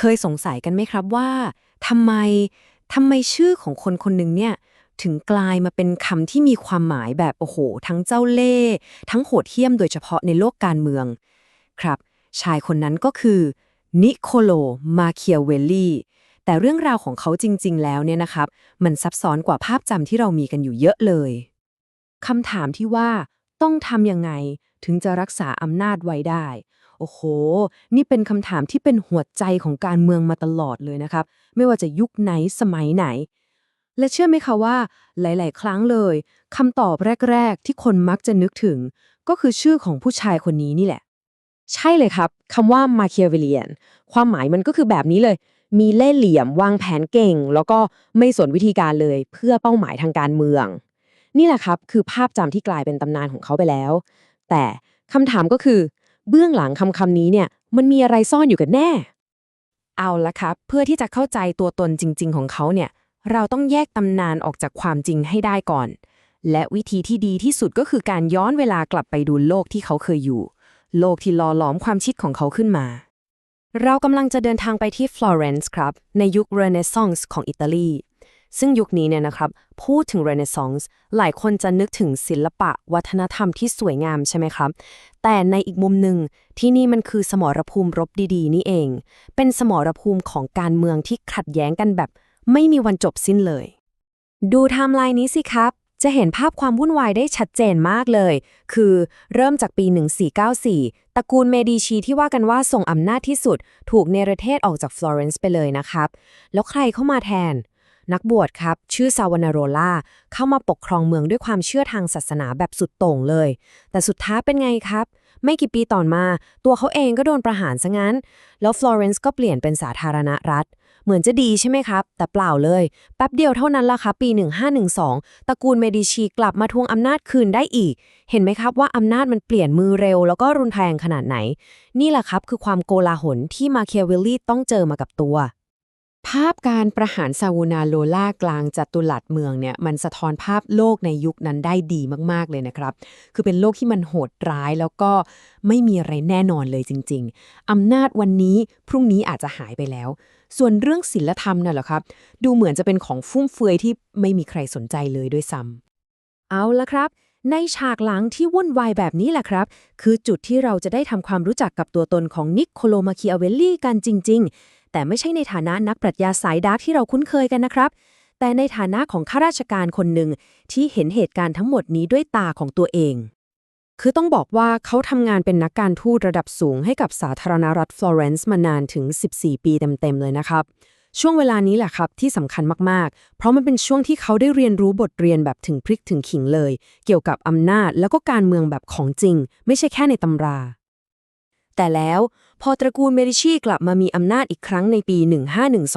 เคยสงสัยกันไหมครับว่าทำไมทำไมชื่อของคนคนหนึ่งเนี่ยถึงกลายมาเป็นคำที่มีความหมายแบบโอ้โห ทั้งเจ้าเล่ห์ทั้งโหดเหี้ยมโดยเฉพาะในโลกการเมือง ครับ ชายคนนั้นก็คือนิโคโลมาเคียเวลลี่แต่เรื่องราวของเขาจริง ๆ แล้วเนี่ยนะครับ มันซับซ้อนกว่าภาพจำที่เรามีกันอยู่เยอะเลยคำถามที่ว่าต้องทำยังไงถึงจะรักษาอำนาจไว้ได้ โอ้โห นี่เป็นคำถามที่เป็นหัวใจของการเมืองมาตลอดเลยนะครับ ไม่ว่าจะยุคไหนสมัยไหน และเชื่อไหมคะว่า หลาย ๆ ครั้งเลยคำตอบแรก ๆ ที่คนมักจะนึกถึง ก็คือชื่อของผู้ชายคนนี้นี่แหละ ใช่เลยครับคำว่ามาเคียเวเลียนความหมายมันก็คือแบบนี้เลย มีเล่ห์เหลี่ยมวางแผนเก่ง แล้วก็ไม่สนวิธีการเลย เพื่อเป้าหมายทางการเมือง นี่แหละครับ คือภาพจำที่กลายเป็นตำนานของเขาไปแล้ว แต่คำถามก็คือ เบื้องหลังคำคำนี้เนี่ย มันมีอะไรซ่อนอยู่กันแน่ เอาละครับ เพื่อที่จะเข้าใจตัวตนจริง ๆ ของเขาเนี่ย เราต้องแยกตำนานออกจากความจริงให้ได้ก่อน และวิธีที่ดีที่สุดก็คือการย้อนเวลากลับไปดูโลกที่เขาเคยอยู่ โลกที่หล่อหลอมความคิดของเขาขึ้นมา เรากำลังจะเดินทางไปที่ฟลอเรนซ์ครับ ในยุคเรเนซองส์ของอิตาลี ซึ่งยุคนี้เนี่ยนะครับพูดถึงเรเนซองส์หลายคนจะนึกถึงศิลปะวัฒนธรรมที่สวยงามใช่ไหมครับ แต่ในอีกมุมหนึ่งที่นี่มันคือสมรภูมิรบดีๆ นี่เอง เป็นสมรภูมิของการเมืองที่ขัดแย้งกันแบบ ไม่มีวันจบสิ้นเลย ดูไทม์ไลน์นี้สิครับจะเห็นภาพความวุ่นวายได้ชัดเจนมากเลย คือเริ่มจากปี 1494 ตระกูลเมดิชีที่ว่ากันว่าส่งอำนาจที่สุด ถูกเนรเทศออกจากฟลอเรนซ์ไปเลยนะครับ แล้วใครเข้ามาแทน นักบวชครับ ชื่อซาวานาโรล่าเข้ามาปกครองเมืองด้วยความเชื่อทางศาสนาแบบสุดโต่งเลย แต่สุดท้ายเป็นไงครับ ไม่กี่ปีต่อมา ตัวเขาเองก็โดนประหารซะงั้น แล้วฟลอเรนซ์ก็เปลี่ยนเป็นสาธารณรัฐ เหมือนจะดีใช่ไหมครับ แต่เปล่าเลย แป๊บเดียวเท่านั้นล่ะครับ ปี 1512 ตระกูลเมดิชีกลับมาทวงอำนาจคืนได้อีก เห็นไหมครับว่าอำนาจมันเปลี่ยนมือเร็ว แล้วก็รุนแรงขนาดไหน นี่แหละครับคือความโกลาหลที่มาเคียเวลลี่ต้องเจอมากับตัว ภาพการประหารซาวูนาโลล่ากลางจัตุรัสเมืองเนี่ยมันสะท้อนภาพโลกในยุคนั้นได้ดีมากๆเลยนะครับ คือเป็นโลกที่มันโหดร้ายแล้วก็ไม่มีอะไรแน่นอนเลยจริง ๆอำนาจวันนี้พรุ่งนี้อาจจะหายไปแล้ว ส่วนเรื่องศีลธรรมน่ะเหรอครับ ดูเหมือนจะเป็นของฟุ่มเฟือยที่ไม่มีใครสนใจเลยด้วยซ้ำเอาละครับ ในฉากหลังที่วุ่นวายแบบนี้แหละครับ คือจุดที่เราจะได้ทำความรู้จักกับตัวตนของนิคโคโลมาคิอาเวลลี่กันจริง ๆ แต่ไม่ใช่ในฐานะนักปรัชญาสายดาร์กที่เราคุ้นเคยกันนะครับ แต่ในฐานะของข้าราชการคนหนึ่งที่เห็นเหตุการณ์ทั้งหมดนี้ด้วยตาของตัวเอง คือต้องบอกว่าเขาทำงานเป็นนักการทูตระดับสูงให้กับสาธารณรัฐฟลอเรนซ์มานานถึง 14 ปีเต็มๆเลยนะครับช่วงเวลานี้แหละครับที่สำคัญมาก ๆ เพราะมันเป็นช่วงที่เขาได้เรียนรู้บทเรียนแบบถึงพริกถึงขิงเลย เกี่ยวกับอำนาจแล้วก็การเมืองแบบของจริง ไม่ใช่แค่ในตำรา แต่แล้วพอตระกูลเมดิชีกลับมามีอำนาจอีกครั้งในปี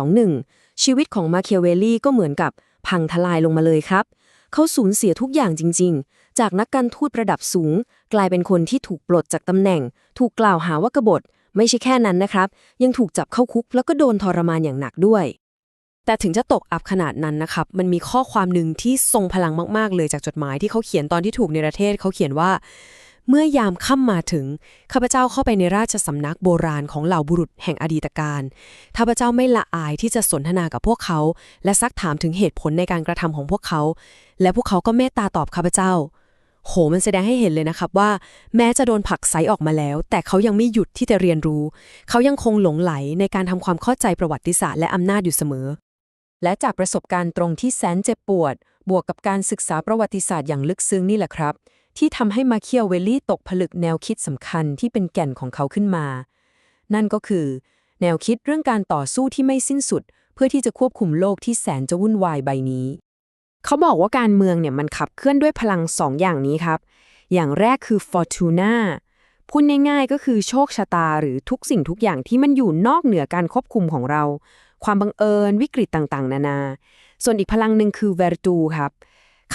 15121 ชีวิตของมาเคียเวลลี่ก็เหมือนกับพังทลายลงมาเลยครับ เขาสูญเสียทุกอย่างจริง ๆ จากนักการทูตระดับสูง กลายเป็นคนที่ถูกปลดจากตำแหน่ง ถูกกล่าวหาว่ากบฏ ไม่ใช่แค่นั้นนะครับ ยังถูกจับเข้าคุกแล้วก็โดนทรมานอย่างหนักด้วย แต่ถึงจะตกอับขนาดนั้นนะครับ มันมีข้อความหนึ่งที่ทรงพลังมากๆ เลยจากจดหมายที่เขาเขียนตอนที่ถูกเนรเทศเขาเขียนว่า เมื่อยามค่ำมาถึงข้าพเจ้าเข้าไปในราชสำนักโบราณของเหล่าบุรุษแห่งอดีตการข้าพเจ้าไม่ละอายที่จะสนทนากับพวกเขา และซักถามถึงเหตุผลในการกระทำของพวกเขา และพวกเขาก็เมตตาตอบข้าพเจ้า โหมันแสดงให้เห็นเลยนะครับว่า แม้จะโดนผลักไสออกมาแล้ว แต่เขายังไม่หยุดที่จะเรียนรู้ เขายังคงหลงไหลในการทำความเข้าใจประวัติศาสตร์และอำนาจอยู่เสมอ และจากประสบการณ์ตรงที่แสนเจ็บปวด บวกกับการศึกษาประวัติศาสตร์อย่างลึกซึ้งนี่แหละครับ ที่ทำให้มาเคียวเวลลี่ตกผลึกแนวคิดสำคัญที่เป็นแก่นของเขาขึ้นมา นั่นก็คือ แนวคิดเรื่องการต่อสู้ที่ไม่สิ้นสุด เพื่อที่จะควบคุมโลกที่แสนจะวุ่นวายใบนี้ เขาบอกว่าการเมืองเนี่ยมันขับเคลื่อนด้วยพลังสองอย่างนี้ครับ อย่างแรกคือ Fortuna พูดง่ายๆก็คือโชคชะตาหรือทุกสิ่งทุกอย่างที่มันอยู่นอกเหนือการควบคุมของเรา ความบังเอิญวิกฤตต่างๆ นานา ส่วนอีกพลังหนึ่งคือ Virtu ครับ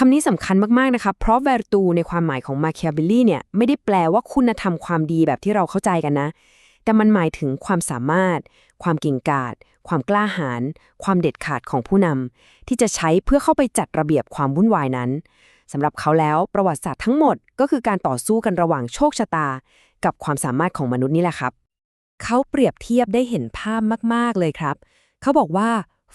คำนี้สำคัญมากๆนะครับเพราะ Virtu ในความหมายของ Machiavelli เนี่ยไม่ได้แปลว่าคุณธรรมความดีแบบที่เราเข้าใจกันนะ แต่มันหมายถึงความสามารถ ความเก่งกาจ ความกล้าหาญ ความเด็ดขาดของผู้นำที่จะใช้เพื่อเข้าไปจัดระเบียบความวุ่นวายนั้นสำหรับเขาแล้วประวัติศาสตร์ทั้งหมดก็คือการต่อสู้กันระหว่างโชคชะตา กับความสามารถของมนุษย์นี่แหละครับ เขาเปรียบเทียบได้เห็นภาพมากๆเลยครับ เขาบอกว่า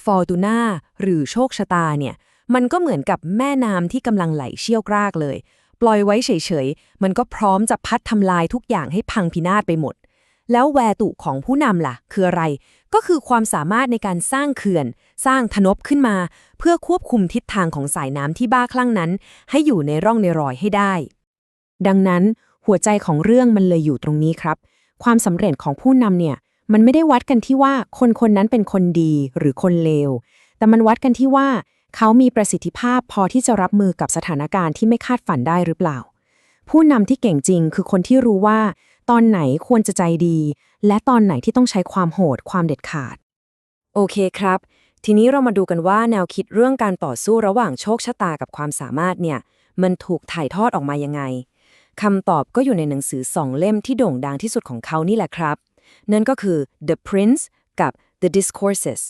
ฟอร์ตูนาหรือโชคชะตาเนี่ย มันก็เหมือนกับแม่น้ำที่กำลังไหลเชี่ยวกรากเลย ปล่อยไว้เฉยๆ มันก็พร้อมจะพัดทำลายทุกอย่างให้พังพินาศไปหมด แล้วแวตุของผู้นำล่ะ คืออะไร ก็คือความสามารถในการสร้างเขื่อน สร้างทนบขึ้นมา เพื่อควบคุมทิศทางของสายน้ำที่บ้าคลั่งนั้น ให้อยู่ในร่องในรอยให้ได้ ดังนั้นหัวใจของเรื่องมันเลยอยู่ตรงนี้ครับ ความสำเร็จของผู้นำเนี่ยมันไม่ได้วัดกันที่ว่าคนคนนั้นเป็นคนดีหรือคนเลว แต่มันวัดกันที่ว่า เขามีประสิทธิภาพพอที่จะรับมือกับสถานการณ์ที่ไม่คาดฝันได้หรือเปล่า ผู้นำที่เก่งจริงคือคนที่รู้ว่า ตอนไหนควรจะใจดี และตอนไหนที่ต้องใช้ความโหดความเด็ดขาด โอเคครับ ทีนี้เรามาดูกันว่าแนวคิดเรื่องการต่อสู้ระหว่างโชคชะตากับความสามารถเนี่ย มันถูกถ่ายทอดออกมายังไงคำตอบก็อยู่ในหนังสือสองเล่มที่โด่งดังที่สุดของเขานี่แหละครับ นั่นก็คือ The Prince กับ The Discourses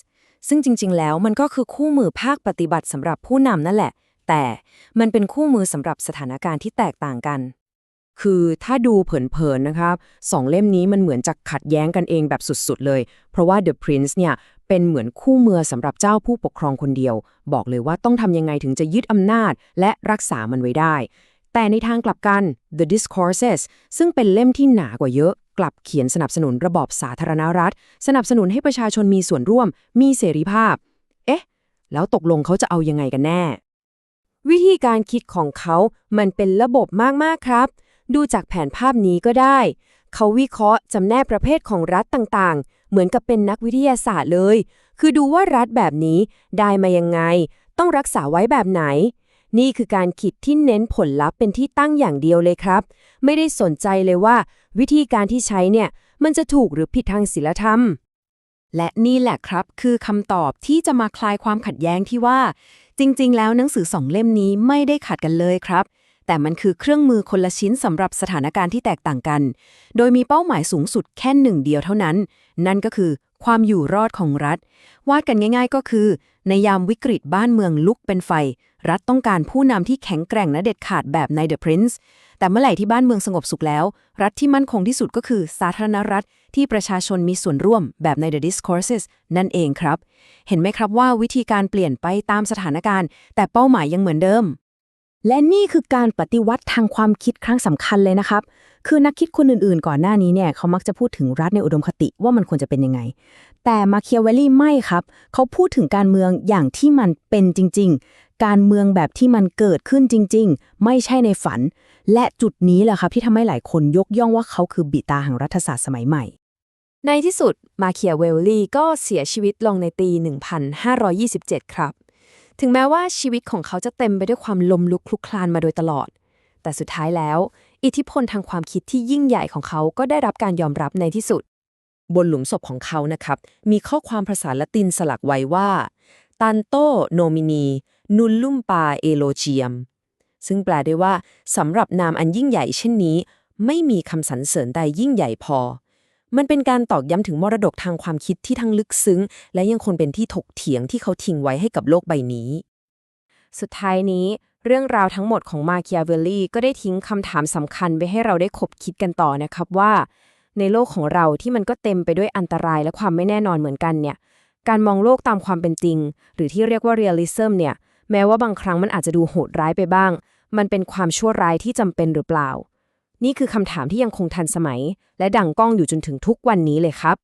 ซึ่งจริง ๆ แล้วมันก็คือคู่มือภาคปฏิบัติสำหรับผู้นำนั่นแหละ แต่มันเป็นคู่มือสำหรับสถานการณ์ที่แตกต่างกัน คือถ้าดูเผินๆนะครับสองเล่มนี้มันเหมือนจะขัดแย้งกันเองแบบสุดๆเลย เพราะว่า The Prince เนี่ยเป็นเหมือนคู่มือสำหรับเจ้าผู้ปกครองคนเดียว บอกเลยว่าต้องทำยังไงถึงจะยึดอำนาจ และรักษามันไว้ได้ แต่ในทางกลับกัน The Discourses ซึ่งเป็นเล่มที่หนากว่าเยอะ กลับเขียนสนับสนุนระบอบสาธารณรัฐ สนับสนุนให้ประชาชนมีส่วนร่วม มีเสรีภาพ เอ๊ะ แล้วตกลงเขาจะเอายังไงกันแน่ วิธีการคิดของเขามันเป็นระบบมากๆครับ ดูจากแผนภาพนี้ก็ได้ เขาวิเคราะห์จำแนกประเภทของรัฐต่างๆ เหมือนกับเป็นนักวิทยาศาสตร์เลย คือดูว่ารัฐแบบนี้ได้มายังไง ต้องรักษาไว้แบบไหน นี่คือการคิดที่เน้นผลลัพธ์เป็นที่ตั้งอย่างเดียวเลยครับ ไม่ได้สนใจเลยว่า วิธีการที่ใช้เนี่ย มันจะถูกหรือผิดทางศีลธรรม และนี่แหละครับ คือคำตอบที่จะมาคลายความขัดแย้งที่ว่า จริง ๆ แล้วหนังสือสองเล่มนี้ไม่ได้ขัดกันเลยครับแต่มันคือเครื่องมือคนละชิ้นสำหรับสถานการณ์ที่แตกต่างกัน โดยมีเป้าหมายสูงสุดแค่หนึ่งเดียวเท่านั้น นั่นก็คือความอยู่รอดของรัฐ วาดกันง่าย ๆ ก็คือ ในยามวิกฤตบ้านเมืองลุกเป็นไฟ รัฐต้องการผู้นำที่แข็งแกร่งและเด็ดขาดแบบใน The Prince แต่เมื่อไหร่ที่บ้านเมืองสงบสุขแล้ว รัฐที่มั่นคงที่สุดก็คือสาธารณรัฐที่ประชาชนมีส่วนร่วมแบบใน The Discourses นั่นเองครับ เห็นไหมครับว่าวิธีการเปลี่ยนไปตามสถานการณ์ แต่เป้าหมายยังเหมือนเดิม และนี่คือการปฏิวัติทางความคิดครั้งสำคัญเลยนะครับ คือนักคิดคนอื่นๆ ก่อนหน้านี้เนี่ยเขามักจะพูดถึงรัฐในอุดมคติว่ามันควรจะเป็นยังไง แต่มาเคียเวลลี่ไม่ครับ เขาพูดถึงการเมืองอย่างที่มันเป็นจริง การเมืองแบบที่มันเกิดขึ้นจริง ๆ ไม่ใช่ในฝัน และจุดนี้แหละครับที่ทำให้หลายคนยกย่องว่าเขาคือบิดาแห่งรัฐศาสตร์สมัยใหม่ ในที่สุดมาเคียเวลลี่ก็เสียชีวิตลงในปี 1527 ครับ ถึงแม้ว่าชีวิตของเขาจะเต็มไปด้วยความลมลุกคลุกคลานมาโดยตลอด แต่สุดท้ายแล้ว อิทธิพลทางความคิดที่ยิ่งใหญ่ของเขาก็ได้รับการยอมรับในที่สุดบนหลุมศพของเขานะครับ มีข้อความภาษาละตินสลักไว้ว่า ตันโตโนมินี นุลลุมปาเอโลเจียม ซึ่งแปลได้ว่าสำหรับนามอันยิ่งใหญ่เช่นนี้ ไม่มีคำสรรเสริญใดยิ่งใหญ่พอ มันเป็นการตอกย้ำถึงมรดกทางความคิดที่ทั้งลึกซึ้ง และยังคงเป็นที่ถกเถียงที่เขาทิ้งไว้ให้กับโลกใบนี้ สุดท้ายนี้ เรื่องราวทั้งหมดของมาเคียเวลลี่ก็ได้ทิ้งคำถามสำคัญไปให้เราได้คบคิดกันต่อนะครับว่า ในโลกของเราที่มันก็เต็มไปด้วยอันตรายและความไม่แน่นอนเหมือนกันเนี่ยการมองโลกตามความเป็นจริง หรือที่เรียกว่าเรียลลิซึมเนี่ย แม้ว่าบางครั้งมันอาจจะดูโหดร้ายไปบ้าง มันเป็นความชั่วร้ายที่จำเป็นหรือเปล่า นี่คือคำถามที่ยังคงทันสมัย และดังก้องอยู่จนถึงทุกวันนี้เลยครับ